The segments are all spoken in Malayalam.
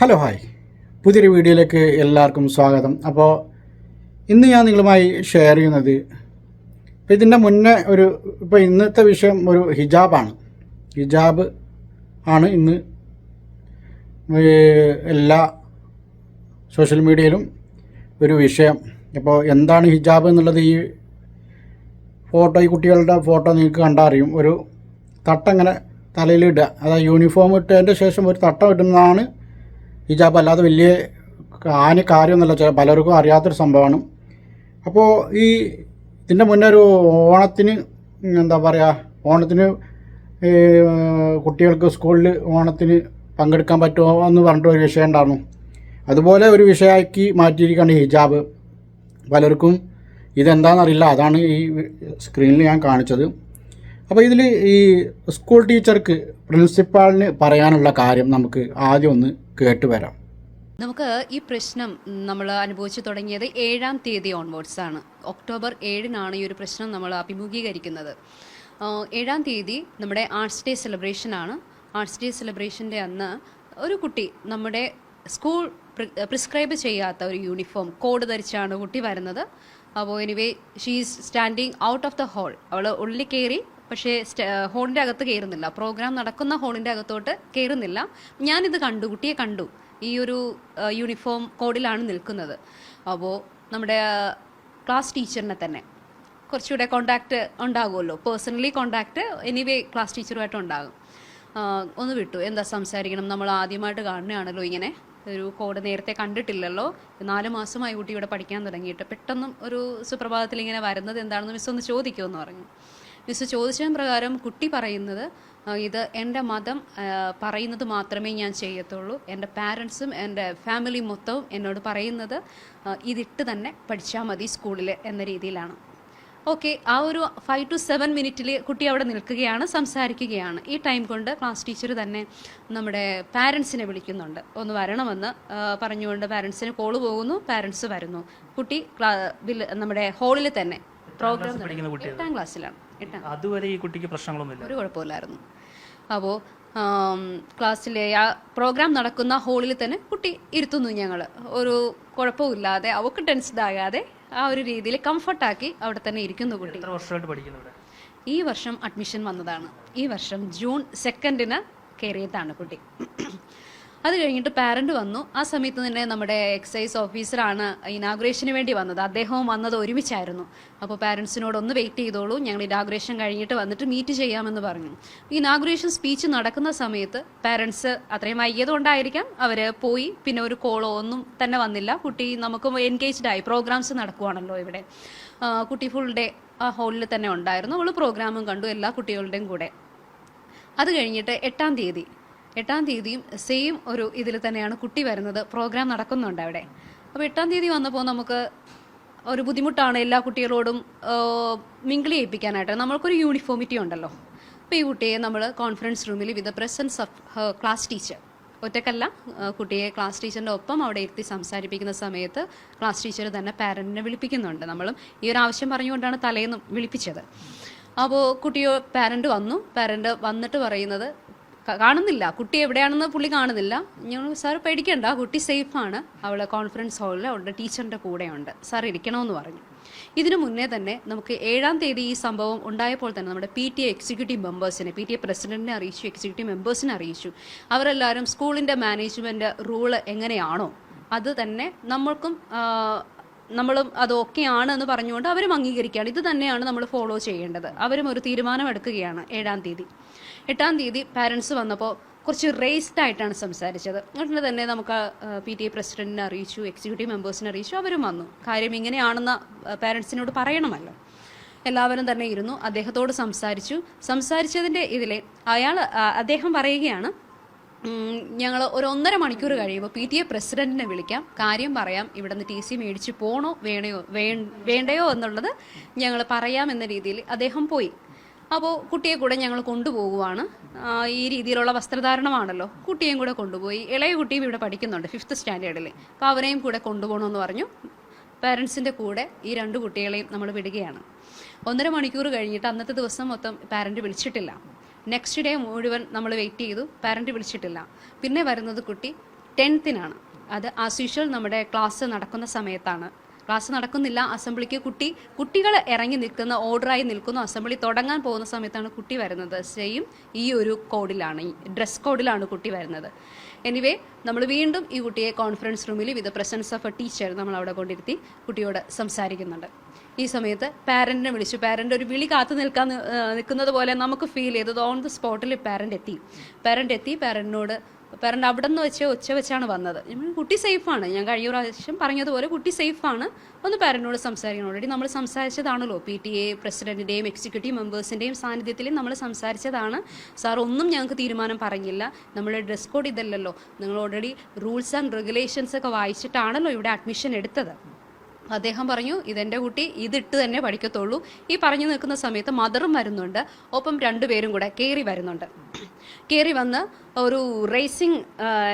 Hello hi. പുതിയൊരു വീഡിയോയിലേക്ക് എല്ലാവർക്കും സ്വാഗതം. അപ്പോൾ ഇന്ന് ഞാൻ നിങ്ങളുമായി ഷെയർ ചെയ്യുന്നത് ഇപ്പോൾ ഇതിന്റെ മുന്നേ ഒരു ഇപ്പോൾ ഇന്നത്തെ വിഷയം ഒരു ഹിജാബാണ്. ഹിജാബ് ആണ് ഇന്ന് എല്ലാ സോഷ്യൽ മീഡിയയിലും ഒരു വിഷയം. അപ്പോൾ എന്താണ് ഹിജാബ് എന്നുള്ളത് ഈ ഫോട്ടോ ഈ കുട്ടികളുടെ ഫോട്ടോ നിങ്ങൾക്ക് കണ്ടാൽ അറിയും ഒരു തട്ടങ്ങനെ തലയിലിടുക അതായത് യൂണിഫോം ഇട്ടതിന്റെ ശേഷം ഒരു തട്ടം ഇടുന്നതാണ് ഹിജാബ് അല്ലാതെ വലിയ ആന കാര്യമൊന്നുമല്ല. പലർക്കും അറിയാത്തൊരു സംഭവമാണ്. അപ്പോൾ ഈ ഇതിന്റെ മുന്നേ ഒരു ഓണത്തിന് എന്താ പറയുക ഓണത്തിന് കുട്ടികൾക്ക് സ്കൂളിൽ ഓണത്തിന് പങ്കെടുക്കാൻ പറ്റുമോ എന്ന് പറഞ്ഞിട്ട് ഒരു വിഷയം ഉണ്ടായിരുന്നു. അതുപോലെ ഒരു വിഷയമാക്കി മാറ്റിയിരിക്കുകയാണ് ഹിജാബ്. പലർക്കും ഇതെന്താണെന്നറിയില്ല അതാണ് ഈ സ്ക്രീനിൽ ഞാൻ കാണിച്ചത്. അപ്പോൾ ഇതിൽ ഈ സ്കൂൾ ടീച്ചർക്ക് പ്രിൻസിപ്പാളിന് പറയാനുള്ള കാര്യം നമുക്ക് ആദ്യം ഒന്ന് കേട്ട് വരാം നമുക്ക് ഈ പ്രശ്നം നമ്മൾ അനുഭവിച്ചു തുടങ്ങിയത് ഏഴാം തീയതി ഓൺവേർഡ്സ് ആണ്. ഒക്ടോബർ ഏഴിനാണ് ഈ ഒരു പ്രശ്നം നമ്മൾ അഭിമുഖീകരിക്കുന്നത്. ഏഴാം തീയതി നമ്മുടെ ആർട്സ് ഡേ സെലിബ്രേഷൻ ആണ്. ആർട്സ് ഡേ സെലിബ്രേഷന്റെ അന്ന് ഒരു കുട്ടി നമ്മുടെ സ്കൂൾ പ്രിസ്ക്രൈബ് ചെയ്യാത്ത ഒരു യൂണിഫോം കോഡ് ധരിച്ചാണ് കുട്ടി വരുന്നത്. അപ്പോൾ anyway she is standing out of the whole അവൾ ഉള്ളിൽ കയറി പക്ഷേ ഹോളിന്റെ അകത്ത് കയറുന്നില്ല. പ്രോഗ്രാം നടക്കുന്ന ഹോളിന്റെ അകത്തോട്ട് കയറുന്നില്ല. ഞാനിത് കണ്ടു കുട്ടിയെ കണ്ടു. ഈ ഒരു യൂണിഫോം കോഡിലാണ് നിൽക്കുന്നത്. അപ്പോൾ നമ്മുടെ ക്ലാസ് ടീച്ചറിനെ തന്നെ. കുറച്ചുകൂടെ കോണ്ടാക്ട് ഉണ്ടാകുമല്ലോ. പേഴ്സണലി കോണ്ടാക്ട് എനിവേ ക്ലാസ് ടീച്ചറുമായിട്ട് ഉണ്ടാകും. ഒന്ന് വിട്ടു. എന്താ സംസാരിക്കണം? നമ്മൾ ആദ്യമായിട്ട് കാണുകയാണല്ലോ ഇങ്ങനെ. ഒരു കോഡ് നേരത്തെ കണ്ടിട്ടില്ലല്ലോ. നാല് മാസമായി കുട്ടി ഇവിടെ പഠിക്കാൻ തുടങ്ങിയിട്ട്. പെട്ടെന്നും ഒരു സുപ്രഭാതത്തിൽ ഇങ്ങനെ വരുന്നത് എന്താണെന്ന് മിസ് ഒന്ന് ചോദിക്കുമെന്ന് പറഞ്ഞു. മിസ് ചോദിച്ചതിന് പ്രകാരം കുട്ടി പറയുന്നത് ഇത് എന്റെ മതം പറയുന്നത് മാത്രമേ ഞാൻ ചെയ്യത്തുള്ളൂ. എന്റെ പാരൻസും എന്റെ ഫാമിലി മൊത്തവും എന്നോട് പറയുന്നത് ഇതിട്ട് തന്നെ പഠിച്ചാൽ മതി സ്കൂളിൽ എന്ന രീതിയിലാണ്. ഓക്കെ ആ ഒരു ഫൈവ് ടു സെവൻ മിനിറ്റിൽ കുട്ടി അവിടെ നിൽക്കുകയാണ് സംസാരിക്കുകയാണ്. ഈ ടൈം കൊണ്ട് ക്ലാസ് ടീച്ചർ തന്നെ നമ്മുടെ പാരൻസിനെ വിളിക്കുന്നുണ്ട്. ഒന്ന് വരണമെന്ന് പറഞ്ഞുകൊണ്ട് പാരൻസിന് കോൾ പോകുന്നു പാരൻസ് വരുന്നു. കുട്ടി നമ്മുടെ ഹോളിൽ തന്നെ. പ്രോഗ്രാം എട്ടാം ക്ലാസ്സിലാണ് അതുവരെ ഈ കുട്ടിക്ക് പ്രശ്നങ്ങളൊന്നുമില്ല. ഒരു കുഴപ്പമില്ലായിരുന്നു. അപ്പോൾ ക്ലാസ്സിലെ ആ പ്രോഗ്രാം നടക്കുന്ന ഹോളിൽ തന്നെ കുട്ടി ഇരുത്തുന്നു ഞങ്ങൾ ഒരു കുഴപ്പമില്ലാതെ അവൾക്ക് ടെൻസ്ഡ് ആകാതെ ആ ഒരു രീതിയിൽ കംഫർട്ടാക്കി അവിടെ തന്നെ ഇരിക്കുന്നു കുട്ടി. എത്ര വർഷമായിട്ട് പഠിക്കുന്നു ഇവിടെ? ഈ വർഷം അഡ്മിഷൻ വന്നതാണ്. ഈ വർഷം ജൂൺ സെക്കൻഡിന് കയറിയതാണ് കുട്ടി. അത് കഴിഞ്ഞിട്ട് പാരന്റ് വന്നു. ആ സമയത്ത് തന്നെ നമ്മുടെ എക്സൈസ് ഓഫീസറാണ് ഇനാഗുറേഷന് വേണ്ടി വന്നത്. അദ്ദേഹവും വന്നത് ഒരുമിച്ചായിരുന്നു. അപ്പോൾ പാരൻസിനോട് ഒന്ന് വെയിറ്റ് ചെയ്തോളൂ. ഞങ്ങൾ ഇനാഗുറേഷൻ കഴിഞ്ഞിട്ട് വന്നിട്ട് മീറ്റ് ചെയ്യാമെന്ന് പറഞ്ഞു. ഇനാഗുറേഷൻ സ്പീച്ച് നടക്കുന്ന സമയത്ത് പാരൻസ് അത്രയും വൈകിയതുകൊണ്ടായിരിക്കാം അവർ പോയി. പിന്നെ ഒരു കോളോ ഒന്നും തന്നെ വന്നില്ല. കുട്ടി നമുക്ക് എൻഗേജ്ഡ് ആയി. പ്രോഗ്രാംസ് നടക്കുവാണല്ലോ ഇവിടെ. കുട്ടി ഫുൾ ഡേ ആ ഹോളിൽ തന്നെ ഉണ്ടായിരുന്നു. അവൾ പ്രോഗ്രാമും കണ്ടു. എല്ലാ കുട്ടികളുടെയും കൂടെ. അത് കഴിഞ്ഞിട്ട് എട്ടാം തീയതി എട്ടാം തീയതിയും സെയിം ഒരു ഇതിൽ തന്നെയാണ് കുട്ടി വരുന്നത്. പ്രോഗ്രാം നടക്കുന്നുണ്ട് അവിടെ. അപ്പോൾ എട്ടാം തീയതി വന്നപ്പോൾ നമുക്ക് ഒരു ബുദ്ധിമുട്ടാണ് എല്ലാ കുട്ടികളോടും മിങ്കിൾ ചെയ്യിപ്പിക്കാനായിട്ട്. നമ്മൾക്കൊരു യൂണിഫോമിറ്റി ഉണ്ടല്ലോ. അപ്പോൾ ഈ കുട്ടിയെ നമ്മൾ കോൺഫറൻസ് റൂമിൽ with the presence of class teacher ഒറ്റക്കല്ല കുട്ടിയെ ക്ലാസ് ടീച്ചറിന്റെ ഒപ്പം അവിടെ എത്തി സംസാരിപ്പിക്കുന്ന സമയത്ത് ക്ലാസ് ടീച്ചർ തന്നെ പാരന്റിനെ വിളിപ്പിക്കുന്നുണ്ട്. നമ്മളും ഈ ഒരു ആവശ്യം പറഞ്ഞുകൊണ്ടാണ് തലേന്ന് വിളിപ്പിച്ചത്. അപ്പോൾ കുട്ടിയോ പാരന്റ് വന്നു. പാരന്റ് വന്നിട്ട് പറയുന്നത് "ക- കാണുന്നില്ല. കുട്ടി എവിടെയാണെന്ന് പുള്ളി കാണുന്നില്ല. ഞങ്ങൾ സാർ പേടിക്കണ്ട കുട്ടി സേഫാണ്. അവൾ കോൺഫറൻസ് ഹാളിൽ അവളുടെ ടീച്ചറിന്റെ കൂടെയുണ്ട്. സാർ ഇരിക്കണമെന്ന് പറഞ്ഞു. ഇതിനു മുന്നേ തന്നെ നമുക്ക് ഏഴാം തീയതി ഈ സംഭവം ഉണ്ടായപ്പോൾ തന്നെ നമ്മുടെ പി ടി എ എക്സിക്യൂട്ടീവ് മെമ്പേഴ്സിനെ പി ടി എ പ്രസിഡന്റിനെ അറിയിച്ചു എക്സിക്യൂട്ടീവ് മെമ്പേഴ്സിനെ അറിയിച്ചു. അവരെല്ലാവരും സ്കൂളിന്റെ മാനേജ്മെന്റ് റൂൾ എങ്ങനെയാണോ അത് തന്നെ നമ്മൾക്കും നമ്മളും അത് ഓക്കെ ആണ് എന്ന് പറഞ്ഞുകൊണ്ട് അവരും അംഗീകരിക്കുകയാണ്. ഇത് തന്നെയാണ് നമ്മൾ ഫോളോ ചെയ്യേണ്ടത്. അവരും ഒരു തീരുമാനം എടുക്കുകയാണ് ഏഴാം തീയതി. എട്ടാം തീയതി പാരൻസ് വന്നപ്പോൾ കുറച്ച് റേസ്ഡ് ആയിട്ടാണ് സംസാരിച്ചത്. ഉടനെ തന്നെ നമുക്ക് പി ടി എ പ്രസിഡന്റിനെ അറിയിച്ചു എക്സിക്യൂട്ടീവ് മെമ്പേഴ്സിനെ അറിയിച്ചു അവരും വന്നു. കാര്യം ഇങ്ങനെയാണെന്ന് പാരൻസിനോട് പറയണമല്ലോ. എല്ലാവരും തന്നെ ഇരുന്നു അദ്ദേഹത്തോട് സംസാരിച്ചു. സംസാരിച്ചതിന്റെ ഇതിലെ അയാൾ അദ്ദേഹം പറയുകയാണ് ഞങ്ങൾ ഒരു ഒന്നര മണിക്കൂർ കഴിയുമ്പോൾ പി ടി എ പ്രസിഡന്റിനെ വിളിക്കാം. കാര്യം പറയാം. ഇവിടെ നിന്ന് ടി സി മേടിച്ച് പോണോ വേണയോ വേണ്ടയോ എന്നുള്ളത് ഞങ്ങൾ പറയാം എന്ന രീതിയിൽ അദ്ദേഹം പോയി. അപ്പോൾ കുട്ടിയെ കൂടെ ഞങ്ങൾ കൊണ്ടുപോകുവാണ്. ഈ രീതിയിലുള്ള വസ്ത്രധാരണമാണല്ലോ. കുട്ടിയെയും കൂടെ കൊണ്ടുപോയി. ഇളയ കുട്ടിയും ഇവിടെ പഠിക്കുന്നുണ്ട് ഫിഫ്ത്ത് സ്റ്റാൻഡേർഡിൽ അപ്പോൾ അവരെയും കൂടെ കൊണ്ടുപോകണമെന്ന് പറഞ്ഞു. പാരൻസിന്റെ കൂടെ ഈ രണ്ട് കുട്ടികളെയും നമ്മൾ വിടുകയാണ്. ഒന്നര മണിക്കൂർ കഴിഞ്ഞിട്ട് അന്നത്തെ ദിവസം മൊത്തം പാരന്റ് വിളിച്ചിട്ടില്ല. നെക്സ്റ്റ് ഡേ മുഴുവൻ നമ്മൾ വെയിറ്റ് ചെയ്തു പാരന്റ് വിളിച്ചിട്ടില്ല. പിന്നെ വരുന്നത് കുട്ടി ടെൻത്തിനാണ് അത് ആസ് യൂഷ്വൽ നമ്മുടെ ക്ലാസ് നടക്കുന്ന സമയത്താണ്. ക്ലാസ് നടക്കുന്നില്ല. അസംബ്ലിക്ക് കുട്ടി കുട്ടികൾ ഇറങ്ങി നിൽക്കുന്ന ഓർഡറായി നിൽക്കുന്നു. അസംബ്ലി തുടങ്ങാൻ പോകുന്ന സമയത്താണ് കുട്ടി വരുന്നത്. സെയിം ഈ ഒരു കോഡിലാണ് ഈ ഡ്രസ് കോഡിലാണ് കുട്ടി വരുന്നത്. എനിവേ നമ്മൾ വീണ്ടും ഈ കുട്ടിയെ കോൺഫറൻസ് റൂമിൽ with presence of a teacher നമ്മൾ അവിടെ കൊണ്ടിരുത്തി കുട്ടിയോട് സംസാരിക്കുന്നുണ്ട്. ഈ സമയത്ത് പാരന്റിനെ വിളിച്ചു. പാരന്റ് ഒരു വിളി കാത്തു നിൽക്കാൻ നിൽക്കുന്നത് പോലെ നമുക്ക് ഫീൽ ചെയ്തത് ഓൺ ദി സ്പോട്ടിൽ പാരന്റ് എത്തി. പാരന്റ് എത്തി പാരന്റിനോട് പാരന്റ് അവിടെ നിന്ന് വെച്ച് ഒച്ച വെച്ചാണ് വന്നത്. കുട്ടി സേഫാണ് ഞാൻ കഴിഞ്ഞ പ്രാവശ്യം പറഞ്ഞതുപോലെ കുട്ടി സേഫാണ് ഒന്ന് പാരന്റിനോട് സംസാരിക്കണം. ഓൾറെഡി നമ്മൾ സംസാരിച്ചതാണല്ലോ. പി ടി എ പ്രസിഡന്റിന്റെയും എക്സിക്യൂട്ടീവ് മെമ്പേഴ്സിന്റെയും സാന്നിധ്യത്തിൽ നമ്മൾ സംസാരിച്ചതാണ്. സാർ ഒന്നും ഞങ്ങൾക്ക് തീരുമാനം പറഞ്ഞില്ല. നമ്മുടെ ഡ്രസ് കോഡ് ഇതല്ലല്ലോ. നിങ്ങൾ ഓൾറെഡി റൂൾസ് ആൻഡ് റെഗുലേഷൻസ് ഒക്കെ വായിച്ചിട്ടാണല്ലോ ഇവിടെ അഡ്മിഷൻ എടുത്തത്. അദ്ദേഹം പറഞ്ഞു ഇതെന്റെ കുട്ടി ഇതിട്ട് തന്നെ പഠിക്കത്തുള്ളൂ. ഈ പറഞ്ഞു നിൽക്കുന്ന സമയത്ത് മദറും വരുന്നുണ്ട്. ഒപ്പം രണ്ടുപേരും കൂടെ കയറി വരുന്നുണ്ട്. കയറി വന്ന് ഒരു റേസിംഗ്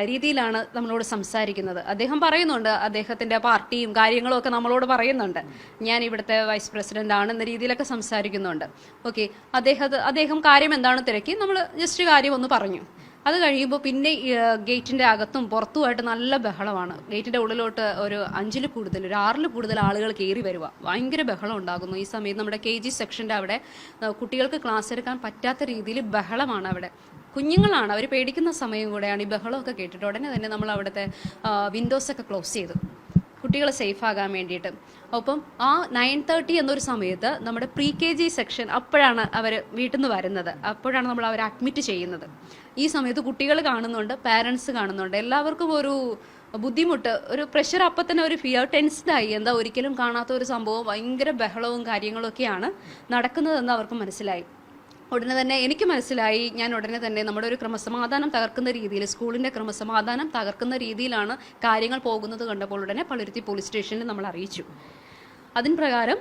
രീതിയിലാണ് നമ്മളോട് സംസാരിക്കുന്നത്. അദ്ദേഹം പറയുന്നുണ്ട് അദ്ദേഹത്തിന്റെ പാർട്ടിയും കാര്യങ്ങളും ഒക്കെ നമ്മളോട് പറയുന്നുണ്ട്. ഞാൻ ഇവിടുത്തെ വൈസ് പ്രസിഡന്റ് ആണ് എന്ന രീതിയിലൊക്കെ സംസാരിക്കുന്നുണ്ട്. ഓക്കെ അദ്ദേഹം അദ്ദേഹം കാര്യം എന്താണ് തിരക്കി. നമ്മൾ ജസ്റ്റ് കാര്യം ഒന്ന് പറഞ്ഞു. അത് കഴിയുമ്പോൾ പിന്നെ ഗേറ്റിന്റെ അകത്തും പുറത്തുമായിട്ട് നല്ല ബഹളമാണ്. ഗേറ്റിന്റെ ഉള്ളിലോട്ട് ഒരു അഞ്ചിൽ കൂടുതൽ ഒരു ആറിൽ കൂടുതൽ ആളുകൾ കയറി വരിക ഭയങ്കര ബഹളം ഉണ്ടാകുന്നു. ഈ സമയത്ത് നമ്മുടെ കെ ജി സെക്ഷന്റെ അവിടെ കുട്ടികൾക്ക് ക്ലാസ് എടുക്കാൻ പറ്റാത്ത രീതിയിൽ ബഹളമാണ് അവിടെ. കുഞ്ഞുങ്ങളാണ് അവർ പേടിക്കുന്ന സമയം കൂടെയാണ് ഈ ബഹളമൊക്കെ കേട്ടിട്ട് ഉടനെ തന്നെ നമ്മൾ അവിടുത്തെ വിൻഡോസ് ഒക്കെ ക്ലോസ് ചെയ്തു. കുട്ടികൾ സേഫ് ആകാൻ വേണ്ടിയിട്ട്. ഒപ്പം ആ നയൻ തേർട്ടി എന്നൊരു സമയത്ത് നമ്മുടെ പ്രീ കെ ജി സെക്ഷൻ അപ്പോഴാണ് അവർ വീട്ടിൽ നിന്ന് വരുന്നത്. അപ്പോഴാണ് നമ്മൾ അവരെ അഡ്മിറ്റ് ചെയ്യുന്നത്. ഈ സമയത്ത് കുട്ടികൾ കാണുന്നുണ്ട് പാരൻസ് കാണുന്നുണ്ട്. എല്ലാവർക്കും ഒരു ബുദ്ധിമുട്ട് ഒരു പ്രഷർ അപ്പം തന്നെ ഒരു ഫിയർ ടെൻസ്ഡായി എന്താ ഒരിക്കലും കാണാത്ത ഒരു സംഭവം ഭയങ്കര ബഹളവും കാര്യങ്ങളൊക്കെയാണ് നടക്കുന്നതെന്ന് അവർക്ക് മനസ്സിലായി. ഉടനെ തന്നെ എനിക്ക് മനസ്സിലായി ഞാൻ ഉടനെ തന്നെ നമ്മുടെ ഒരു ക്രമസമാധാനം തകർക്കുന്ന രീതിയിൽ സ്കൂളിന്റെ ക്രമസമാധാനം തകർക്കുന്ന രീതിയിലാണ് കാര്യങ്ങൾ പോകുന്നത് കണ്ടപ്പോൾ ഉടനെ പളുരുത്തി പോലീസ് സ്റ്റേഷനിൽ നമ്മൾ അറിയിച്ചു. അതിന് പ്രകാരം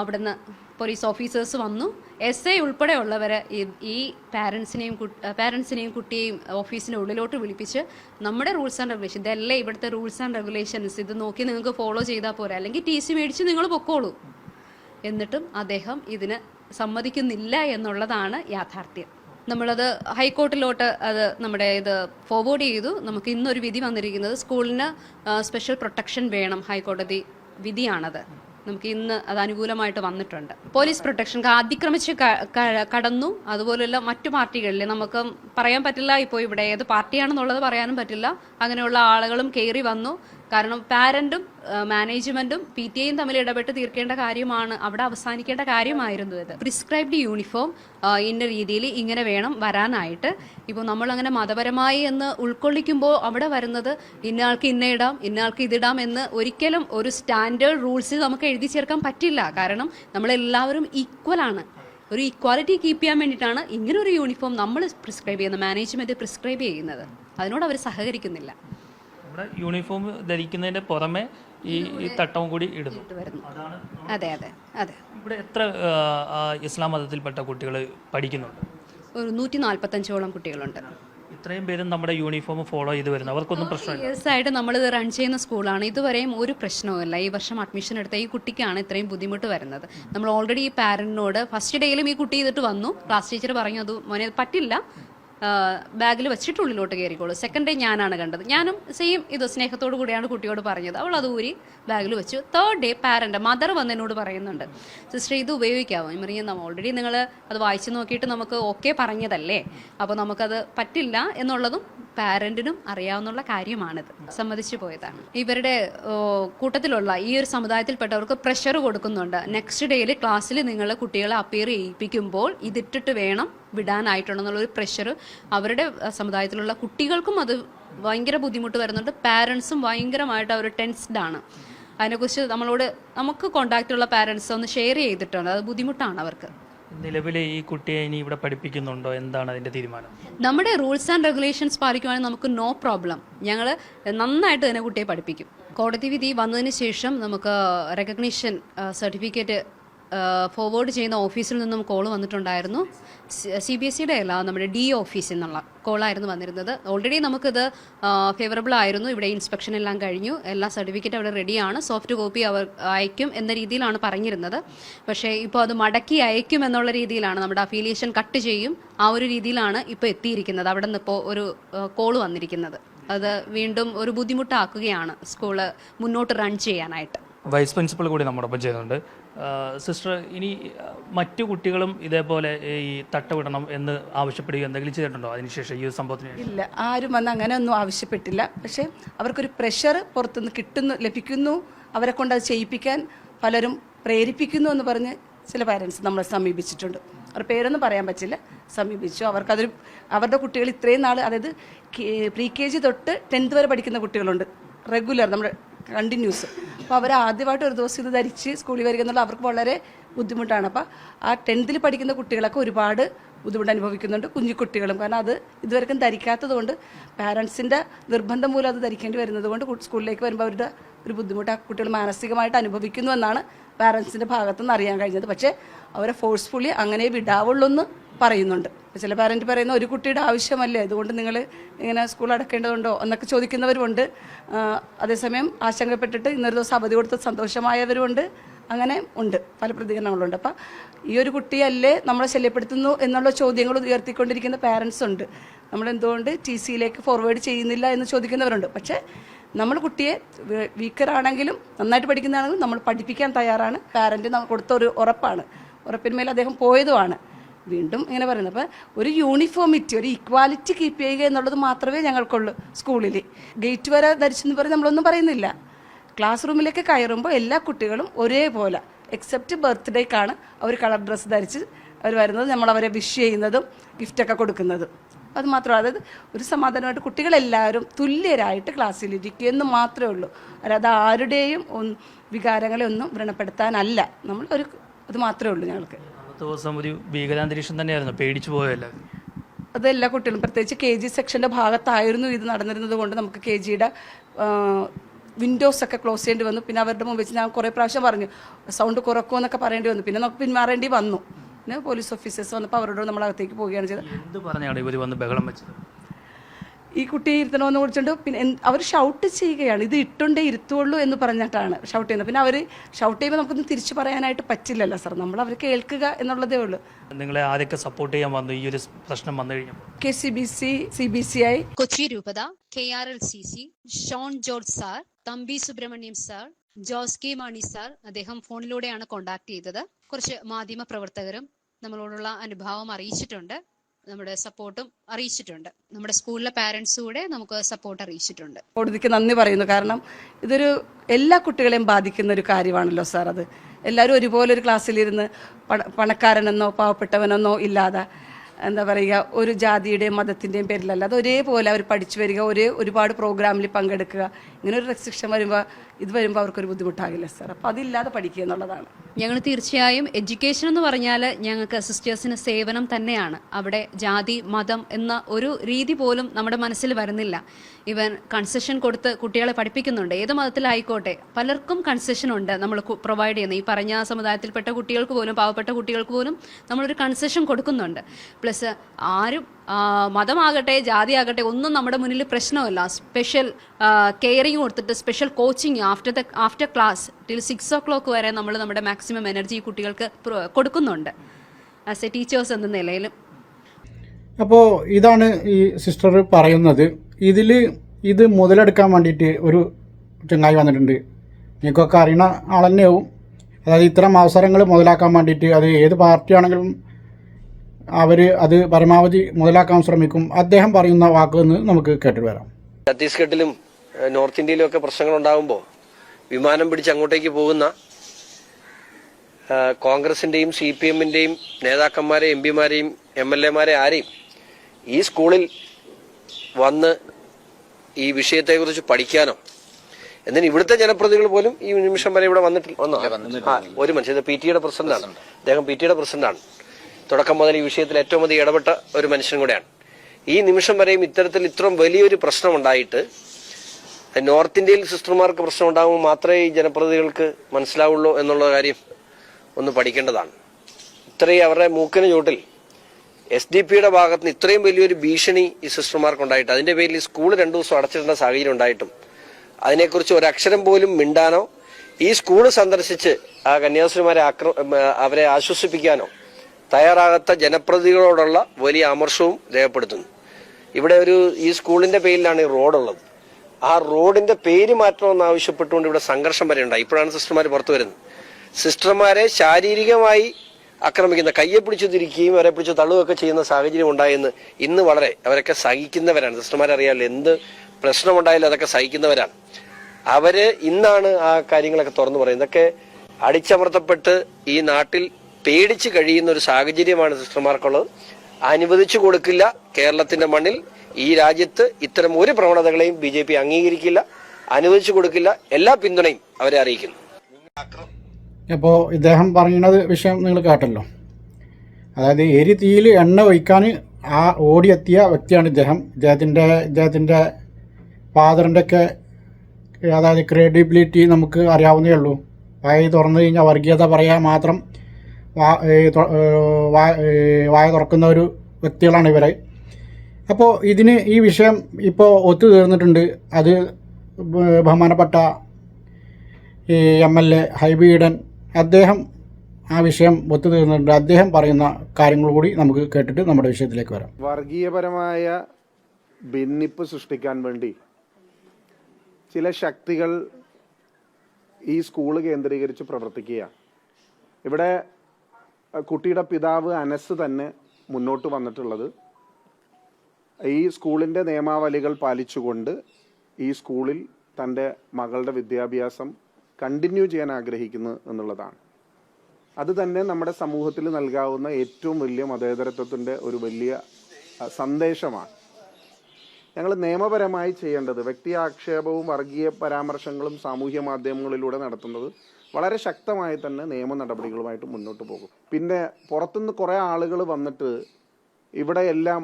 അവിടുന്ന് പോലീസ് ഓഫീസേഴ്സ് വന്നു. എസ് ഐ ഉൾപ്പെടെയുള്ളവരെ ഈ- ഈ പാരൻസിനെയും പാരൻസിനെയും കുട്ടിയെയും ഓഫീസിന്റെ ഉള്ളിലോട്ട് വിളിപ്പിച്ച് നമ്മുടെ റൂൾസ് ആൻഡ് റെഗുലേഷൻ ഇതല്ലേ ഇവിടുത്തെ റൂൾസ് ആൻഡ് റെഗുലേഷൻസ് ഇത് നോക്കി നിങ്ങൾക്ക് ഫോളോ ചെയ്താൽ പോരാ. അല്ലെങ്കിൽ ടി സി മേടിച്ച് നിങ്ങൾ പൊക്കോളൂ. എന്നിട്ടും അദ്ദേഹം ഇതിന് സമ്മതിക്കുന്നില്ല എന്നുള്ളതാണ് യാഥാർത്ഥ്യം. നമ്മളത് ഹൈക്കോർട്ടിലോട്ട് അത് നമ്മുടെ ഇത് ഫോർവേഡ് ചെയ്തു. നമുക്ക് ഇന്നൊരു വിധി വന്നിരിക്കുന്നത് സ്കൂളിന് സ്പെഷ്യൽ പ്രൊട്ടക്ഷൻ വേണം ഹൈക്കോടതി വിധിയാണത്. നമുക്ക് ഇന്ന് അത് അനുകൂലമായിട്ട് വന്നിട്ടുണ്ട്. പോലീസ് പ്രൊട്ടക്ഷൻ അതിക്രമിച്ച് കടന്നു. അതുപോലെയുള്ള മറ്റു പാർട്ടികളിൽ നമുക്ക് പറയാൻ പറ്റില്ല ഇപ്പോൾ ഇവിടെ ഏത് പാർട്ടിയാണെന്നുള്ളത് പറയാനും പറ്റില്ല. അങ്ങനെയുള്ള ആളുകളും കയറി വന്നു. കാരണം പാരന്റും മാനേജ്മെന്റും പി ടി ഐയും തമ്മിൽ ഇടപെട്ട് തീർക്കേണ്ട കാര്യമാണ് അവിടെ അവസാനിക്കേണ്ട കാര്യമായിരുന്നു ഇത്. പ്രിസ്ക്രൈബ്ഡ് യൂണിഫോം ഇന്ന രീതിയിൽ ഇങ്ങനെ വേണം വരാനായിട്ട്. ഇപ്പോൾ നമ്മൾ അങ്ങനെ മതപരമായി എന്ന് ഉൾക്കൊള്ളിക്കുമ്പോൾ അവിടെ വരുന്നത് ഇന്നയാൾക്ക് ഇന്ന ഇടാം ഇന്നയാൾക്ക് ഇതിടാം എന്ന് ഒരിക്കലും ഒരു സ്റ്റാൻഡേർഡ് റൂൾസ് നമുക്ക് എഴുതി ചേർക്കാൻ പറ്റില്ല. കാരണം നമ്മളെല്ലാവരും ഈക്വൽ ആണ്. ഒരു ഇക്വാലിറ്റി കീപ്പ് ചെയ്യാൻ വേണ്ടിയിട്ടാണ് ഇങ്ങനെ ഒരു യൂണിഫോം നമ്മൾ പ്രിസ്ക്രൈബ് ചെയ്യുന്നത് മാനേജ്മെന്റ് പ്രിസ്ക്രൈബ് ചെയ്യുന്നത്. അതിനോട് അവർ സഹകരിക്കുന്നില്ല. നമ്മുടെ യൂണിഫോം ധരിക്കുന്നതിന്റെ പുറമെ ഈ ഈ തട്ടവും കൂടി ഇടുന്നു. അതാണ് അതെ അതെ അതെ. ഇവിടെ എത്ര ആ, ഇസ്ലാം മതത്തിൽപ്പെട്ട കുട്ടികൾ പഠിക്കുന്നുണ്ട്? ഒരു നൂറ്റി നാൽപ്പത്തഞ്ചോളം കുട്ടികളുണ്ട്. ഇത്രയും പേരും നമ്മുടെ യൂണിഫോം ഫോളോ ചെയ്ത് വരുന്നു. അവർക്കൊന്നും പ്രശ്നമില്ല. ഇയേഴ്സ് ആയിട്ട് നമ്മൾ ഇത് റൺ ചെയ്യുന്ന സ്കൂളാണ് ഇതുവരെയും ഒരു പ്രശ്നവുമില്ല ഈ വർഷം അഡ്മിഷൻ എടുത്ത ഈ കുട്ടിക്കാണ് ഇത്രയും ബുദ്ധിമുട്ട് വരുന്നത്. നമ്മൾ ഓൾറെഡി ഈ പാരന്റിനോട് ഫസ്റ്റ് ഡേയിലും ഈ കുട്ടി ചെയ്തിട്ട് വന്നു. ക്ലാസ് ടീച്ചർ പറഞ്ഞു അത് മോനെ അത് പറ്റില്ല. ബാഗിൽ വെച്ചിട്ട് ഉള്ളിലോട്ട് കയറിക്കോളൂ സെക്കൻഡ് ഡേ ഞാനാണ് കണ്ടത്. ഞാനും സെയിം ഇത് സ്നേഹത്തോടു കൂടിയാണ് കുട്ടിയോട് പറഞ്ഞത്. അവൾ അത് ഊരി ബാഗിൽ വെച്ചു. തേർഡ് ഡേ പാരന്റ് മദർ വന്ന് എന്നോട് പറയുന്നുണ്ട്. സിസ്റ്റർ ഇത് ഉപയോഗിക്കാമോ പറഞ്ഞു നമ്മൾ ഓൾറെഡി നിങ്ങൾ അത് വായിച്ചു നോക്കിയിട്ട് നമുക്ക് ഓക്കെ പറഞ്ഞതല്ലേ. അപ്പോൾ നമുക്കത് പറ്റില്ല എന്നുള്ളതും പാരന്റിനും അറിയാവുന്ന കാര്യമാണിത്. സമ്മതിച്ചു പോയതാണ്. ഇവരുടെ കൂട്ടത്തിലുള്ള ഈ ഒരു സമുദായത്തിൽപ്പെട്ടവർക്ക് പ്രഷർ കൊടുക്കുന്നുണ്ട്. നെക്സ്റ്റ് ഡേയിൽ ക്ലാസ്സിൽ നിങ്ങൾ കുട്ടികളെ അപ്പിയർ ചെയ്യിപ്പിക്കുമ്പോൾ ഇതിട്ടിട്ട് വേണം വിടാനായിട്ടുണ്ടെന്നുള്ള ഒരു പ്രഷർ അവരുടെ സമുദായത്തിലുള്ള കുട്ടികൾക്കും അത് ഭയങ്കര ബുദ്ധിമുട്ട് വരുന്നുണ്ട്. പാരൻസും ഭയങ്കരമായിട്ട് അവർ ടെൻസ്ഡ് ആണ്. അതിനെക്കുറിച്ച് നമ്മളോട് നമുക്ക് കോണ്ടാക്റ്റ് ഉള്ള പാരൻസ് ഒന്ന് ഷെയർ ചെയ്തിട്ടുണ്ട്. അത് ബുദ്ധിമുട്ടാണ് അവർക്ക്. നിലവിൽ ഈ കുട്ടിയെ ഇനി ഇവിടെ പഠിപ്പിക്കുന്നുണ്ടോ? എന്താണ് അതിന്റെ തീരുമാനം? നമ്മുടെ റൂൾസ് ആൻഡ് റെഗുലേഷൻസ് പാലിക്കുവാണെങ്കിൽ നമുക്ക് നോ പ്രോബ്ലം. ഞങ്ങൾ നന്നായിട്ട് തന്നെ കുട്ടിയെ പഠിപ്പിക്കും. കോടതി വിധി വന്നതിന് ശേഷം നമുക്ക് റെക്കഗ്നീഷൻ സർട്ടിഫിക്കറ്റ് ഫോർവേഡ് ചെയ്യുന്ന ഓഫീസിൽ നിന്നും കോൾ വന്നിട്ടുണ്ടായിരുന്നു. സി ബി എസ് സിയുടെ അല്ല നമ്മുടെ ഡി ഓഫീസിൽ നിന്നുള്ള കോളായിരുന്നു വന്നിരുന്നത്. ഓൾറെഡി നമുക്കിത് ഫേവറബിൾ ആയിരുന്നു. ഇവിടെ ഇൻസ്പെക്ഷൻ എല്ലാം കഴിഞ്ഞു. എല്ലാ സർട്ടിഫിക്കറ്റ് അവിടെ റെഡിയാണ് സോഫ്റ്റ് കോപ്പി അവർ അയക്കും എന്ന രീതിയിലാണ് പറഞ്ഞിരുന്നത്. പക്ഷേ ഇപ്പോൾ അത് മടക്കി അയക്കും എന്നുള്ള രീതിയിലാണ് നമ്മുടെ അഫിലിയേഷൻ കട്ട് ചെയ്യും. ആ ഒരു രീതിയിലാണ് ഇപ്പോൾ എത്തിയിരിക്കുന്നത്. അവിടെ നിന്ന് ഇപ്പോൾ ഒരു കോൾ വന്നിരിക്കുന്നത്. അത് വീണ്ടും ഒരു ബുദ്ധിമുട്ടാക്കുകയാണ്. സ്കൂൾ മുന്നോട്ട് റൺ ചെയ്യാനായിട്ട്. വൈസ് പ്രിൻസിപ്പൾ കൂടി നമ്മോടൊപ്പം ചെയ്യുന്നുണ്ട്. സിസ്റ്റർ ഇനി മറ്റു കുട്ടികളും ഇതേപോലെ ഈ തട്ടവിടണം എന്ന് ആവശ്യപ്പെടുകയോ എന്തെങ്കിലും ചെയ്തിട്ടുണ്ടോ? അതിനുശേഷം ഈ സംഭവത്തിന് ഇല്ല ആരും വന്ന് അങ്ങനെ ഒന്നും ആവശ്യപ്പെട്ടില്ല. പക്ഷേ അവർക്കൊരു പ്രഷർ പുറത്തുനിന്ന് കിട്ടുന്നു ലഭിക്കുന്നു. അവരെ കൊണ്ട് അത് ചെയ്യിപ്പിക്കാൻ പലരും പ്രേരിപ്പിക്കുന്നു എന്ന് പറഞ്ഞ് ചില പാരൻസ് നമ്മളെ സമീപിച്ചിട്ടുണ്ട്. അവരുടെ പേരൊന്നും പറയാൻ പറ്റില്ല. സമീപിച്ചു. അവർക്കതൊരു അവരുടെ കുട്ടികൾ ഇത്രയും നാൾ അതായത് പ്രീ കെ ജി തൊട്ട് ടെൻത്ത് വരെ പഠിക്കുന്ന കുട്ടികളുണ്ട്. റെഗുലർ നമ്മുടെ കണ്ടിന്യൂസ്. അപ്പോൾ അവർ ആദ്യമായിട്ട് ഒരു ദിവസം ഇത് ധരിച്ച് സ്കൂളിൽ വരിക എന്നുള്ള അവർക്ക് വളരെ ബുദ്ധിമുട്ടാണ്. അപ്പോൾ ആ ടെൻത്തിൽ പഠിക്കുന്ന കുട്ടികളൊക്കെ ഒരുപാട് ബുദ്ധിമുട്ട് അനുഭവിക്കുന്നുണ്ട് കുഞ്ഞു കുട്ടികളും കാരണം അത് ഇതുവരെക്കും ധരിക്കാത്തത് കൊണ്ട് പാരൻസിന്റെ നിർബന്ധം മൂലം അത് ധരിക്കേണ്ടി വരുന്നത് കൊണ്ട് സ്കൂളിലേക്ക് വരുമ്പോൾ അവരുടെ ഒരു ബുദ്ധിമുട്ട് ആ കുട്ടികൾ മാനസികമായിട്ട് അനുഭവിക്കുന്നു എന്നാണ് പാരൻസിന്റെ ഭാഗത്തുനിന്ന് അറിയാൻ കഴിഞ്ഞത്. പക്ഷേ അവരെ ഫോഴ്സ്ഫുള്ളി അങ്ങനെ വിടാവുള്ളൂ എന്ന് പറയുന്നുണ്ട്. ചില പാരന്റ് പറയുന്ന ഒരു കുട്ടിയുടെ ആവശ്യമല്ലേ? അതുകൊണ്ട് നിങ്ങൾ ഇങ്ങനെ സ്കൂൾ അടക്കേണ്ടതുണ്ടോ എന്നൊക്കെ ചോദിക്കുന്നവരുമുണ്ട്. അതേസമയം ആശങ്കപ്പെട്ടിട്ട് ഇന്നൊരു ദിവസം അവധി കൊടുത്ത് സന്തോഷമായവരുമുണ്ട്. അങ്ങനെ ഉണ്ട്. പല പ്രതികരണങ്ങളുണ്ട്. അപ്പം ഈ ഒരു കുട്ടിയല്ലേ നമ്മളെ ശല്യപ്പെടുത്തുന്നു എന്നുള്ള ചോദ്യങ്ങൾ ഉയർത്തിക്കൊണ്ടിരിക്കുന്ന പാരൻസ് ഉണ്ട്. നമ്മൾ എന്തുകൊണ്ട് ടി സിയിലേക്ക് ഫോർവേഡ് ചെയ്യുന്നില്ല എന്ന് ചോദിക്കുന്നവരുണ്ട്. പക്ഷേ നമ്മൾ കുട്ടിയെ വീക്കറാണെങ്കിലും നന്നായിട്ട് പഠിക്കുന്നതാണെങ്കിലും നമ്മൾ പഠിപ്പിക്കാൻ തയ്യാറാണ്. പാരന്റ് കൊടുത്ത ഒരു ഉറപ്പാണ്. ഉറപ്പിന്മേൽ അദ്ദേഹം പോയതുമാണ്. വീണ്ടും ഇങ്ങനെ പറയുന്നത് അപ്പോൾ ഒരു യൂണിഫോമിറ്റി ഒരു ഇക്വാലിറ്റി കീപ്പ് ചെയ്യുക എന്നുള്ളത് മാത്രമേ ഞങ്ങൾക്കുള്ളൂ സ്കൂളിൽ ഗേറ്റ് വരെ ധരിച്ചെന്ന് പറഞ്ഞ് നമ്മളൊന്നും പറയുന്നില്ല. ക്ലാസ് റൂമിലേക്ക് കയറുമ്പോൾ എല്ലാ കുട്ടികളും ഒരേപോലെ എക്സെപ്റ്റ് ബർത്ത്ഡേക്കാണ് അവർ കളർ ഡ്രസ്സ് ധരിച്ച് അവർ വരുന്നത് നമ്മൾ അവരെ വിഷ് ചെയ്യുന്നതും ഗിഫ്റ്റൊക്കെ കൊടുക്കുന്നതും. അത് മാത്രമല്ല അതായത് ഒരു സമാധാനമായിട്ട് കുട്ടികളെല്ലാവരും തുല്യരായിട്ട് ക്ലാസ്സിലിരിക്കുക എന്ന് മാത്രമേ ഉള്ളൂ. അതായത് ആരുടെയും വികാരങ്ങളെ ഒന്നും വ്രണപ്പെടുത്താനല്ല. നമ്മൾ ഒരു അത് മാത്രമേ ഉള്ളൂ ഞങ്ങൾക്ക്. അന്നത്തെ ദിവസം ഒരു ഭീകരാന്തരീക്ഷം തന്നെയായിരുന്നു. പേടിച്ചു പോയല്ല അത് എല്ലാ കുട്ടികളും. പ്രത്യേകിച്ച് കെ ജി സെക്ഷന്റെ ഭാഗത്തായിരുന്നു ഇത് നടന്നിരുന്നത് കൊണ്ട് നമുക്ക് കെ ജിയുടെ വിൻഡോസ് ഒക്കെ ക്ലോസ് ചെയ്യേണ്ടി വന്നു. പിന്നെ അവരുടെ മുമ്പ് വെച്ച് ഞാൻ കുറേ പ്രാവശ്യം പറഞ്ഞു സൗണ്ട് കുറക്കുമെന്നൊക്കെ പറയേണ്ടി വന്നു. പിന്നെ നമുക്ക് പിന്മാറേണ്ടി വന്നു. പിന്നെ പോലീസ് ഓഫീസേഴ്സ് വന്നപ്പോൾ അവരോട് നമ്മൾ അകത്തേക്ക് പോവുകയാണ് ചെയ്തത്. എന്ത് പറഞ്ഞാണ് ഇവർ വന്ന് ബഹളം വെച്ചത്? ഈ കുട്ടിയെ ഇരുത്തണമെന്ന് വിളിച്ചുകൊണ്ട് പിന്നെ അവർ ഷൗട്ട് ചെയ്യുകയാണ്. ഇത് ഇട്ടുണ്ടേ ഇരുത്തുള്ളൂ എന്ന് പറഞ്ഞിട്ടാണ് ഷൗട്ട് ചെയ്യുന്നത്. പിന്നെ അവർ ഷൗട്ട് ചെയ്യുമ്പോൾ നമുക്കൊന്നും തിരിച്ചു പറയാനായിട്ട് പറ്റില്ലല്ലോ സാർ നമ്മൾ അവർ കേൾക്കുക എന്നുള്ളതേ ഉള്ളൂ. നിങ്ങളെ ആരൊക്കെ സപ്പോർട്ട് ചെയ്യാൻ വന്നു. ഈ ഒരു പ്രശ്നം വന്നു കഴിഞ്ഞപ്പോൾ K C B C C B C I. Kochi രൂപത K R L C C Shone George sir Thampi Subramaniam sir Jose K Mani sir അദ്ദേഹം ഫോണിലൂടെയാണ് കോണ്ടാക്ട് ചെയ്തത്. കുറച്ച് മാധ്യമ പ്രവർത്തകരും നമ്മളോടുള്ള അനുഭാവം അറിയിച്ചിട്ടുണ്ട്. നമ്മുടെ സപ്പോർട്ടും അറിയിച്ചിട്ടുണ്ട്. നമ്മുടെ സ്കൂളിലെ പാരൻസ് കൂടെ നമുക്ക് സപ്പോർട്ട് അറിയിച്ചിട്ടുണ്ട്. കോടതിക്ക് നന്ദി പറയുന്നു. കാരണം ഇതൊരു എല്ലാ കുട്ടികളെയും ബാധിക്കുന്ന ഒരു കാര്യമാണല്ലോ സാർ അത്. എല്ലാവരും ഒരുപോലെ ഒരു ക്ലാസ്സിലിരുന്ന് പണ പണക്കാരനെന്നോ പാവപ്പെട്ടവനെന്നോ ഇല്ലാതെ എന്താ പറയുക ഒരു ജാതിയുടെയും മതത്തിന്റെയും പേരിലല്ല. അത് ഒരേപോലെ അവർ പഠിച്ചു വരിക ഒരേ ഒരുപാട് പ്രോഗ്രാമിൽ പങ്കെടുക്കുക. ഇങ്ങനെ ഒരു റെസ്ട്രിക്ഷൻ വരുമ്പോൾ ഇത് വരുമ്പോൾ അവർക്കൊരു ബുദ്ധിമുട്ടാകില്ല സാർ അപ്പോൾ അതില്ലാതെ പഠിക്കുക എന്നുള്ളതാണ്. ഞങ്ങൾ തീർച്ചയായും എഡ്യൂക്കേഷൻ എന്ന് പറഞ്ഞാൽ ഞങ്ങൾക്ക് സിസ്റ്റേഴ്സിന് സേവനം തന്നെയാണ്. അവിടെ ജാതി മതം എന്ന ഒരു രീതി പോലും നമ്മുടെ മനസ്സിൽ വരുന്നില്ല. ഇവൻ കൺസെഷൻ കൊടുത്ത് കുട്ടികളെ പഠിപ്പിക്കുന്നുണ്ട്. ഏത് മതത്തിലായിക്കോട്ടെ പലർക്കും കൺസെഷൻ ഉണ്ട് നമ്മൾ പ്രൊവൈഡ് ചെയ്യുന്നത്. ഈ പറഞ്ഞ സമുദായത്തിൽപ്പെട്ട കുട്ടികൾക്ക് പോലും പാവപ്പെട്ട കുട്ടികൾക്ക് പോലും നമ്മളൊരു കൺസെഷൻ കൊടുക്കുന്നുണ്ട്. പ്ലസ് ആരും മതമാകട്ടെ ജാതിയാകട്ടെ ഒന്നും നമ്മുടെ മുന്നിൽ പ്രശ്നമല്ല. സ്പെഷ്യൽ കെയറിങ് കൊടുത്തിട്ട് special coaching after the after class till six o'clock വരെ നമ്മൾ നമ്മുടെ മാക്സിമം എനർജി കുട്ടികൾക്ക് കൊടുക്കുന്നുണ്ട്. ആസ് എ ടീച്ചേഴ്സ് എന്ന നിലയിലും. അപ്പോൾ ഇതാണ് ഈ സിസ്റ്റർ പറയുന്നത്. ഇതിൽ ഇത് മുതലെടുക്കാൻ വേണ്ടിയിട്ട് ഒരു ചങ്ങായി വന്നിട്ടുണ്ട്. നിങ്ങൾക്കൊക്കെ അറിയണ ആൾ തന്നെയാവും അതായത് ഇത്തരം അവസരങ്ങൾ മുതലാക്കാൻ വേണ്ടിയിട്ട് അത് ഏത് പാർട്ടിയാണെങ്കിലും അവർ അത് പരമാവധി മുതലാക്കാൻ ശ്രമിക്കും. അദ്ദേഹം പറയുന്ന വാക്കുകൾ നമുക്ക് കേട്ടിട്ട് വരാം. ഛത്തീസ്ഗഡിലും നോർത്ത് ഇന്ത്യയിലും ഒക്കെ പ്രശ്നങ്ങൾ ഉണ്ടാകുമ്പോൾ വിമാനം പിടിച്ച് അങ്ങോട്ടേക്ക് പോകുന്ന കോൺഗ്രസിന്റെയും സി പി എമ്മിന്റെയും നേതാക്കന്മാരെ എം പിമാരെയും എം എൽ എമാരെ ആരെയും ഈ സ്കൂളിൽ വന്ന് ഈ വിഷയത്തെക്കുറിച്ച് പഠിക്കാനോ എന്നാൽ ഇവിടുത്തെ ജനപ്രതിനിധികൾ പോലും ഈ നിമിഷം വരെ ഇവിടെ വന്നിട്ടില്ല. വന്നോ? ഒരു മനുഷ്യൻ. പി ടിയുടെ പ്രസിഡന്റാണ്. അദ്ദേഹം പി ടിയുടെ പ്രസിഡന്റാണ്. തുടക്കം മുതൽ ഈ വിഷയത്തിൽ ഏറ്റവും അധികം ഇടപെട്ട ഒരു മനുഷ്യൻ കൂടെയാണ്. ഈ നിമിഷം വരെയും ഇത്തരത്തിൽ ഇത്രയും വലിയൊരു പ്രശ്നം ഉണ്ടായിട്ട് നോർത്ത് ഇന്ത്യയിൽ സിസ്റ്റർമാർക്ക് പ്രശ്നം ഉണ്ടാകുമ്പോൾ മാത്രമേ ഈ ജനപ്രതിനിധികൾക്ക് മനസ്സിലാവുള്ളൂ എന്നുള്ള കാര്യം ഒന്ന് പഠിക്കേണ്ടതാണ്. ഇത്രയും അവരുടെ മൂക്കിന് ചൂട്ടിൽ എസ് ഡി പിയുടെ ഭാഗത്ത് നിന്ന് ഇത്രയും വലിയൊരു ഭീഷണി ഈ സിസ്റ്റർമാർക്ക് ഉണ്ടായിട്ട് അതിന്റെ പേരിൽ സ്കൂൾ രണ്ടു ദിവസം അടച്ചിടേണ്ട സാഹചര്യം ഉണ്ടായിട്ടും അതിനെക്കുറിച്ച് ഒരക്ഷരം പോലും മിണ്ടാനോ ഈ സ്കൂൾ സന്ദർശിച്ച് ആ കന്യാസ്ത്രീമാരെ അവരെ ആശ്വസിപ്പിക്കാനോ തയ്യാറാകാത്ത ജനപ്രതിനിധികളോടുള്ള വലിയ അമർഷവും രേഖപ്പെടുത്തുന്നു. ഇവിടെ ഒരു ഈ സ്കൂളിന്റെ പേരിലാണ് ഈ റോഡുള്ളത്. ആ റോഡിന്റെ പേര് മാറ്റണമെന്ന് ആവശ്യപ്പെട്ടുകൊണ്ട് ഇവിടെ സംഘർഷം വരെ ഉണ്ടായി. ഇപ്പോഴാണ് സിസ്റ്റർമാർ പുറത്തു വരുന്നത്. സിസ്റ്റർമാരെ ശാരീരികമായി ആക്രമിക്കുന്ന കയ്യെ പിടിച്ചു തിരിക്കുകയും അവരെ പിടിച്ച് തള്ളുകയൊക്കെ ചെയ്യുന്ന സാഹചര്യം ഉണ്ടായെന്ന് ഇന്ന് വളരെ അവരൊക്കെ സഹിക്കുന്നവരാണ്. സിസ്റ്റർമാരെ അറിയാമല്ലോ എന്ത് പ്രശ്നമുണ്ടായാലും അതൊക്കെ സഹിക്കുന്നവരാണ്. അവർ ഇന്നാണ് ആ കാര്യങ്ങളൊക്കെ തുറന്നു പറയുന്നത്. ഇതൊക്കെ അടിച്ചമർത്തപ്പെട്ട് ഈ നാട്ടിൽ പേടിച്ച് കഴിയുന്ന ഒരു സാഹചര്യമാണ് സിസ്റ്റർമാർക്കുള്ളത്. അനുവദിച്ചു കൊടുക്കില്ല കേരളത്തിന്റെ മണ്ണിൽ. ഈ രാജ്യത്ത് ഇത്തരം ഒരു പ്രവണതകളെയും ബി ജെ പി അംഗീകരിക്കില്ല. അനുവദിച്ചു കൊടുക്കില്ല. എല്ലാ പിന്തുണയും അവരെ അറിയിക്കുന്നു. അപ്പോൾ ഇദ്ദേഹം പറയുന്നത് വിഷയം നിങ്ങൾ കേട്ടല്ലോ. അതായത് എരി തീയിൽ എണ്ണ ഒഴിക്കാൻ ആ ഓടിയെത്തിയ വ്യക്തിയാണ് ഇദ്ദേഹം. ഇദ്ദേഹത്തിന്റെ ഇദ്ദേഹത്തിന്റെ ഫാദറിന്റെ ഒക്കെ അതായത് ക്രെഡിബിലിറ്റി നമുക്ക് അറിയാവുന്നേ ഉള്ളൂ. വായ തുറന്നു കഴിഞ്ഞാൽ വർഗീയത പറയാൻ മാത്രം വായ തുറക്കുന്ന ഒരു വ്യക്തികളാണ് ഇവരെ. അപ്പോൾ ഇതിന് ഈ വിഷയം ഇപ്പോൾ ഒത്തുതീർന്നിട്ടുണ്ട് അത് ബഹുമാനപ്പെട്ട ഈ M L A Hibi Eden അദ്ദേഹം ആ വിഷയം ഒത്തുതീർന്നിട്ടുണ്ട് അദ്ദേഹം പറയുന്ന കാര്യങ്ങൾ കൂടി നമുക്ക് കേട്ടിട്ട് നമ്മുടെ വിഷയത്തിലേക്ക് വരാം. വർഗീയപരമായ ഭിന്നിപ്പ് സൃഷ്ടിക്കാൻ വേണ്ടി ചില ശക്തികൾ ഈ സ്കൂൾ കേന്ദ്രീകരിച്ച് പ്രവർത്തിക്കുക ഇവിടെ കുട്ടിയുടെ പിതാവ് അനസ് തന്നെ മുന്നോട്ട് വന്നിട്ടുള്ളത്. ഈ സ്കൂളിന്റെ നിയമാവലികൾ പാലിച്ചുകൊണ്ട് ഈ സ്കൂളിൽ തന്റെ മകളുടെ വിദ്യാഭ്യാസം കണ്ടിന്യൂ ചെയ്യാൻ ആഗ്രഹിക്കുന്നു എന്നുള്ളതാണ്. അത് തന്നെ നമ്മുടെ സമൂഹത്തിൽ നൽകാവുന്ന ഏറ്റവും വലിയ മതേതരത്വത്തിന്റെ ഒരു വലിയ സന്ദേശമാണ്. ഞങ്ങൾ നിയമപരമായി ചെയ്യേണ്ടത് വ്യക്തി ആക്ഷേപവും വർഗീയ പരാമർശങ്ങളും സാമൂഹ്യ മാധ്യമങ്ങളിലൂടെ നടത്തുന്നത് വളരെ ശക്തമായി തന്നെ നിയമ നടപടികളുമായിട്ട് മുന്നോട്ട് പോകും. പിന്നെ പുറത്തുനിന്ന് കുറേ ആളുകൾ വന്നിട്ട് ഇവിടെ എല്ലാം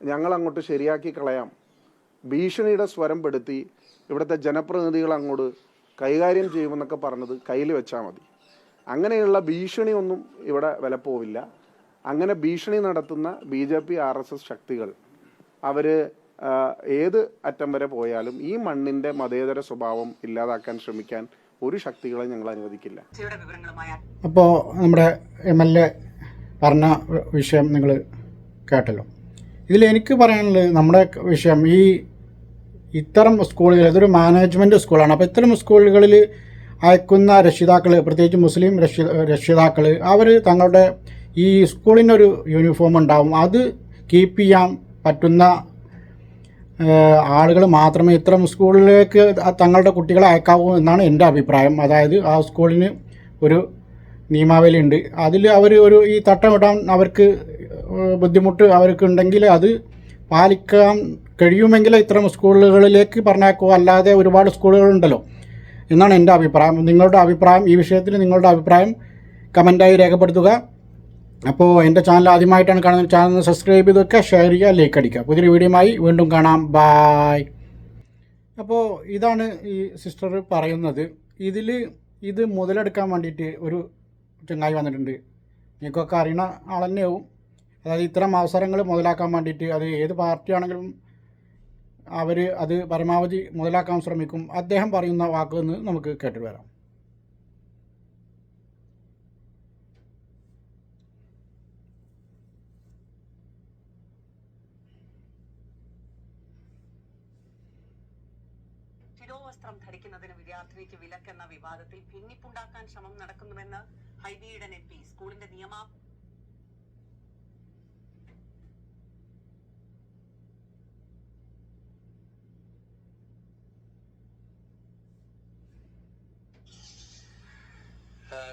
ഞങ്ങൾ അങ്ങോട്ട് ശരിയാക്കി കളയാം. ഭീഷണിയുടെ സ്വരം പെടുത്തി ഇവിടുത്തെ ജനപ്രതിനിധികൾ അങ്ങോട്ട് കൈകാര്യം ചെയ്യുമെന്നൊക്കെ പറഞ്ഞത് കയ്യിൽ വെച്ചാൽ മതി. അങ്ങനെയുള്ള ഭീഷണിയൊന്നും ഇവിടെ വിലപ്പോവില്ല. അങ്ങനെ ഭീഷണി നടത്തുന്ന B J P R S S ശക്തികൾ അവർ ഏത് അറ്റം വരെ പോയാലും ഈ മണ്ണിന്റെ മതേതര സ്വഭാവം ഇല്ലാതാക്കാൻ ശ്രമിക്കാൻ ഒരു ശക്തികളെ ഞങ്ങൾ അനുവദിക്കില്ല. അപ്പോൾ നമ്മുടെ എം എൽ എ പറഞ്ഞ വിഷയം നിങ്ങൾ കേട്ടല്ലോ. ഇതിൽ എനിക്ക് പറയാനുള്ളത് നമ്മുടെ വിഷയം ഈ ഇത്തരം സ്കൂളുകൾ ഇതൊരു മാനേജ്മെന്റ് സ്കൂളാണ്. അപ്പോൾ ഇത്തരം സ്കൂളുകളിൽ അയക്കുന്ന രക്ഷിതാക്കൾ പ്രത്യേകിച്ച് മുസ്ലിം രക്ഷി രക്ഷിതാക്കൾ അവർ തങ്ങളുടെ ഈ സ്കൂളിനൊരു യൂണിഫോം ഉണ്ടാവും. അത് കീപ്പ് ചെയ്യാൻ പറ്റുന്ന ആളുകൾ മാത്രമേ ഇത്തരം സ്കൂളിലേക്ക് തങ്ങളുടെ കുട്ടികളെ അയക്കാവൂ എന്നാണ് എന്റെ അഭിപ്രായം. അതായത് ആ സ്കൂളിന് ഒരു നിയമാവലി ഉണ്ട്. അതിൽ അവർ ഒരു ഈ തട്ടമിടാൻ അവർക്ക് ബുദ്ധിമുട്ട് അവർക്ക് ഉണ്ടെങ്കിൽ അത് പാലിക്കാൻ കഴിയുമെങ്കിൽ ഇത്തരം സ്കൂളുകളിലേക്ക് പറഞ്ഞേക്കോ. അല്ലാതെ ഒരുപാട് സ്കൂളുകളുണ്ടല്ലോ എന്നാണ് എന്റെ അഭിപ്രായം. നിങ്ങളുടെ അഭിപ്രായം ഈ വിഷയത്തിൽ നിങ്ങളുടെ അഭിപ്രായം കമന്റായി രേഖപ്പെടുത്തുക. അപ്പോൾ എന്റെ ചാനൽ ആദ്യമായിട്ടാണ് കാണുന്നത് ചാനൽ സബ്സ്ക്രൈബ് ചെയ്ത് വെക്കുക ഷെയർ ചെയ്യുക ലൈക്ക് അടിക്കുക. പുതിയൊരു വീഡിയോയുമായി വീണ്ടും കാണാം. ബായ് അപ്പോൾ ഇതാണ് ഈ സിസ്റ്റർ പറയുന്നത്. ഇതിൽ ഇത് മുതലെടുക്കാൻ വേണ്ടിയിട്ട് ഒരു ചങ്ങായി വന്നിട്ടുണ്ട്. നിങ്ങൾക്കൊക്കെ അറിയണ ആൾ തന്നെയാവും. അതായത് ഇത്തരം അവസരങ്ങൾ മുതലാക്കാൻ വേണ്ടിയിട്ട് അത് ഏത് പാർട്ടിയാണെങ്കിലും അവർ അത് പരമാവധി മുതലാക്കാൻ ശ്രമിക്കും. അദ്ദേഹം പറയുന്ന വാക്കെന്ന് നമുക്ക് കേട്ടിട്ട് വരാം. വിവാദത്തിൽ ഭിന്നിപ്പുണ്ടാക്കാൻ ശ്രമം നടക്കുന്നുവെന്ന് ഹൈബിയുടെ എം പി സ്കൂളിന്റെ നിയമ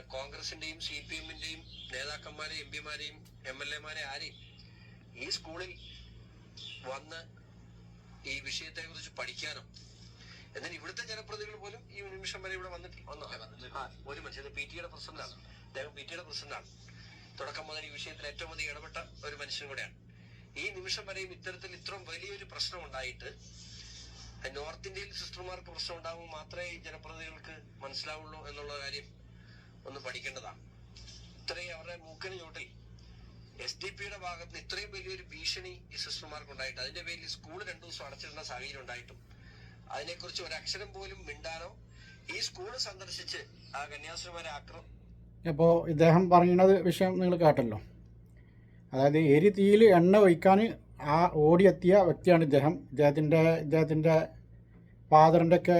കോൺഗ്രസിന്റെയും സി പി എമ്മിന്റെയും നേതാക്കന്മാരെ എം പിമാരെയും എം എൽ എമാരെ ആരെയും ഈ സ്കൂളിൽ വന്ന് ഈ വിഷയത്തെ കുറിച്ച് പഠിക്കാനോ എന്നാൽ ഇവിടുത്തെ ജനപ്രതിനിധികൾ പോലും ഈ നിമിഷം വരെ ഇവിടെ വന്നിട്ടില്ല. വന്നോ? ആ, ഒരു മനുഷ്യൻ പി ടിയുടെ പ്രസിഡന്റാണ്. അദ്ദേഹം പി ടിയുടെ പ്രസിഡന്റാണ്. തുടക്കം മുതൽ ഈ വിഷയത്തിൽ ഏറ്റവും അധികം ഇടപെട്ട ഒരു മനുഷ്യൻ കൂടെയാണ്. ഈ നിമിഷം വരെയും ഇത്തരത്തിൽ ഇത്രയും വലിയൊരു പ്രശ്നം ഉണ്ടായിട്ട് നോർത്ത് ഇന്ത്യയിൽ സിസ്റ്റർമാർക്ക് പ്രശ്നം ഉണ്ടാകുമ്പോൾ മാത്രമേ ഈ ജനപ്രതിനിധികൾക്ക് മനസ്സിലാവുള്ളൂ എന്നുള്ള കാര്യം ഒന്ന് പഠിക്കേണ്ടതാണ്. ഇത്രയും അവരുടെ മൂക്കിന് ചോട്ടിൽ എസ് ഡി പിയുടെ ഭാഗത്ത് നിന്ന് ഇത്രയും വലിയൊരു ഭീഷണി ഈ സിസ്റ്റർമാർക്ക് ഉണ്ടായിട്ട് അതിന്റെ പേരിൽ സ്കൂൾ രണ്ടു ദിവസം അടച്ചിരുന്ന സാഹചര്യം ഉണ്ടായിട്ടും അതിനെക്കുറിച്ച് ഒരു അക്ഷരം പോലും മിണ്ടാനോ ഈ സ്കൂൾ സന്ദർശിച്ച് ആ കന്യാസ്ത്രീമാരെ ആക്രമ അപ്പോൾ ഇദ്ദേഹം പറയുന്നത് വിഷയം നിങ്ങൾ കേട്ടല്ലോ. അതായത് എരി തീയിൽ എണ്ണ ഒഴിക്കാൻ ആ ഓടിയെത്തിയ വ്യക്തിയാണ് ഇദ്ദേഹം. ഇദ്ദേഹത്തിന്റെ ഇദ്ദേഹത്തിന്റെ ഫാദറിന്റെ ഒക്കെ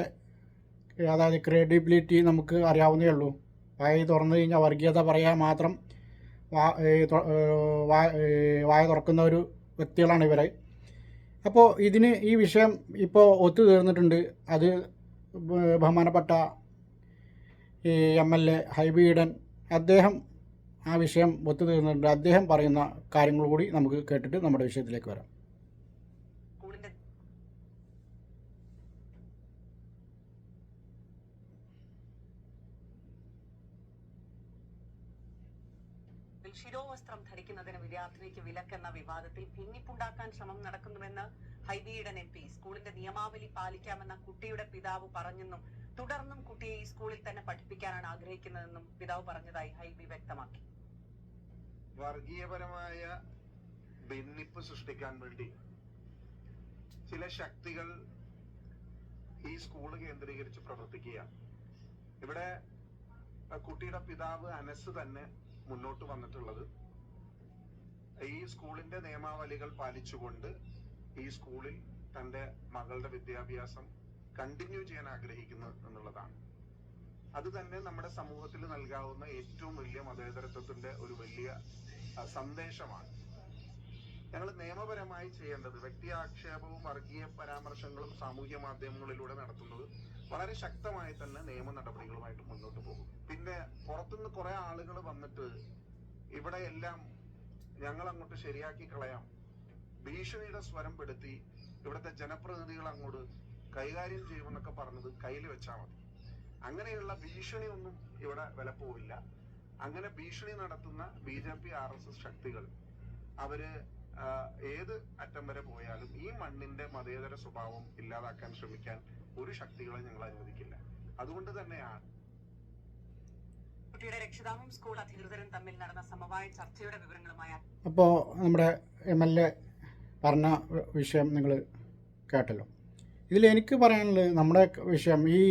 അതായത് ക്രെഡിബിലിറ്റി നമുക്ക് അറിയാവുന്നേ ഉള്ളൂ. വായ തുറന്നു കഴിഞ്ഞാൽ വർഗീയത പറയാൻ മാത്രം വായ തുറക്കുന്ന ഒരു വ്യക്തികളാണ് ഇവരെ. അപ്പോൾ ഇതിന് ഈ വിഷയം ഇപ്പോൾ ഒത്തുതീർന്നിട്ടുണ്ട്. അത് ബഹുമാനപ്പെട്ട ഈ M L A Hibi Eden അദ്ദേഹം ആ വിഷയം ഒത്തുതീർന്നിട്ടുണ്ട്. അദ്ദേഹം പറയുന്ന കാര്യങ്ങൾ കൂടി നമുക്ക് കേട്ടിട്ട് നമ്മുടെ വിഷയത്തിലേക്ക് വരാം. വിദ്യാർത്ഥിനിക്ക് വിലക്കെന്ന വിവാദത്തിൽ ഭിന്നിപ്പുണ്ടാക്കാൻ ശ്രമം നടക്കുന്നുവെന്ന് ഹൈബിയുടെ എം പി. സ്കൂളിന്റെ നിയമാവലി പാലിക്കാമെന്ന കുട്ടിയുടെ പിതാവ് പറഞ്ഞെന്നും തുടർന്നും കുട്ടിയെ ഈ സ്കൂളിൽ തന്നെ പഠിപ്പിക്കാനാണ് ആഗ്രഹിക്കുന്നതെന്നും പിതാവ് പറഞ്ഞതായി ഹൈബി വ്യക്തമാക്കി. വർഗീയപരമായ ഭിന്നിപ്പ് സൃഷ്ടിക്കാൻ വേണ്ടി ചില ശക്തികൾ ഈ സ്കൂൾ കേന്ദ്രീകരിച്ച് പ്രവർത്തിക്കുക ഇവിടെ കുട്ടിയുടെ പിതാവ് അനസ് തന്നെ മുന്നോട്ട് വന്നിട്ടുള്ളത്. ഈ സ്കൂളിന്റെ നിയമാവലികൾ പാലിച്ചുകൊണ്ട് ഈ സ്കൂളിൽ തന്റെ മകളുടെ വിദ്യാഭ്യാസം കണ്ടിന്യൂ ചെയ്യാൻ ആഗ്രഹിക്കുന്നു എന്നുള്ളതാണ്. അത് തന്നെ നമ്മുടെ സമൂഹത്തിൽ നൽകാവുന്ന ഏറ്റവും വലിയ മതേതരത്വത്തിന്റെ ഒരു വലിയ സന്ദേശമാണ്. ഞങ്ങൾ നിയമപരമായി ചെയ്യേണ്ടത് വ്യക്തി ആക്ഷേപവും വർഗീയ പരാമർശങ്ങളും സാമൂഹ്യ മാധ്യമങ്ങളിലൂടെ നടത്തുന്നത് വളരെ ശക്തമായി തന്നെ നിയമ നടപടികളുമായിട്ട് മുന്നോട്ട് പോകും. പിന്നെ പുറത്തുനിന്ന് കുറെ ആളുകൾ വന്നിട്ട് ഇവിടെ എല്ലാം ഞങ്ങൾ അങ്ങോട്ട് ശരിയാക്കി കളയാം. ഭീഷണിയുടെ സ്വരം പെടുത്തി ഇവിടുത്തെ ജനപ്രതിനിധികൾ അങ്ങോട്ട് കൈകാര്യം ചെയ്യുമെന്നൊക്കെ പറഞ്ഞത് കയ്യിൽ വെച്ചാൽ മതി. അങ്ങനെയുള്ള ഭീഷണി ഒന്നും ഇവിടെ വിലപ്പോവില്ല. അങ്ങനെ ഭീഷണി നടത്തുന്ന B J P R S S ശക്തികൾ അവർ ഏത് അറ്റം വരെ പോയാലും ഈ മണ്ണിന്റെ മതേതര സ്വഭാവം ഇല്ലാതാക്കാൻ ശ്രമിക്കാൻ ഒരു ശക്തികളെ ഞങ്ങൾ അനുവദിക്കില്ല. അതുകൊണ്ട് തന്നെയാണ് കുട്ടിയുടെ രക്ഷിതാവും സ്കൂൾ അധികൃതരും തമ്മിൽ നടന്ന സമവായ ചർച്ചയുടെ വിവരങ്ങളുമായി നമ്മുടെ എം എൽ എ പറഞ്ഞ വിഷയം നിങ്ങൾ കേട്ടല്ലോ. ഇതിൽ എനിക്ക് പറയാനുള്ളത് നമ്മുടെ വിഷയം ഈ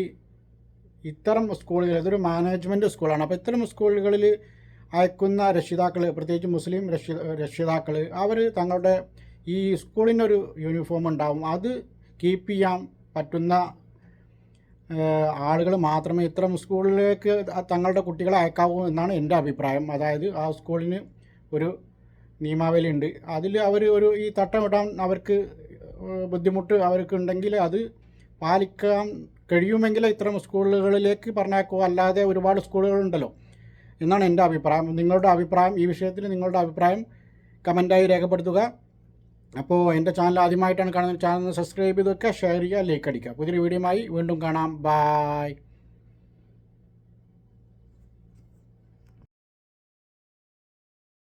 ഇത്തരം സ്കൂളുകൾ ഇതൊരു മാനേജ്മെന്റ് സ്കൂളാണ്. അപ്പോൾ ഇത്തരം സ്കൂളുകളിൽ അയക്കുന്ന രക്ഷിതാക്കൾ പ്രത്യേകിച്ച് മുസ്ലിം രക്ഷി രക്ഷിതാക്കൾ അവർ തങ്ങളുടെ ഈ സ്കൂളിനൊരു യൂണിഫോം ഉണ്ടാവും. അത് കീപ്പ് ചെയ്യാൻ പറ്റുന്ന ആളുകൾ മാത്രമേ ഇത്തരം സ്കൂളിലേക്ക് തങ്ങളുടെ കുട്ടികളെ അയക്കാവൂ എന്നാണ് എന്റെ അഭിപ്രായം. അതായത് ആ സ്കൂളിന് ഒരു നിയമാവലി ഉണ്ട് അതിൽ അവർ ഒരു ഈ തട്ടമിടാൻ അവർക്ക് ബുദ്ധിമുട്ട് അവർക്ക് ഉണ്ടെങ്കിൽ അത് പാലിക്കാൻ കഴിയുമെങ്കിൽ ഇത്തരം സ്കൂളുകളിലേക്ക് പറഞ്ഞേക്കുക അല്ലാതെ ഒരുപാട് സ്കൂളുകളുണ്ടല്ലോ എന്നാണ് എന്റെ അഭിപ്രായം. നിങ്ങളുടെ അഭിപ്രായം ഈ വിഷയത്തിൽ നിങ്ങളുടെ അഭിപ്രായം കമന്റായി രേഖപ്പെടുത്തുക. അപ്പോൾ എന്റെ ചാനൽ ആദ്യമായിട്ടാണ് കാണുന്നത് ചാനൽ സബ്സ്ക്രൈബ് ചെയ്ത് വെക്കുക ഷെയർ ചെയ്യുക ലൈക്ക് അടിക്കുക. പുതിയൊരു വീഡിയോയുമായി വീണ്ടും കാണാം. ബായ്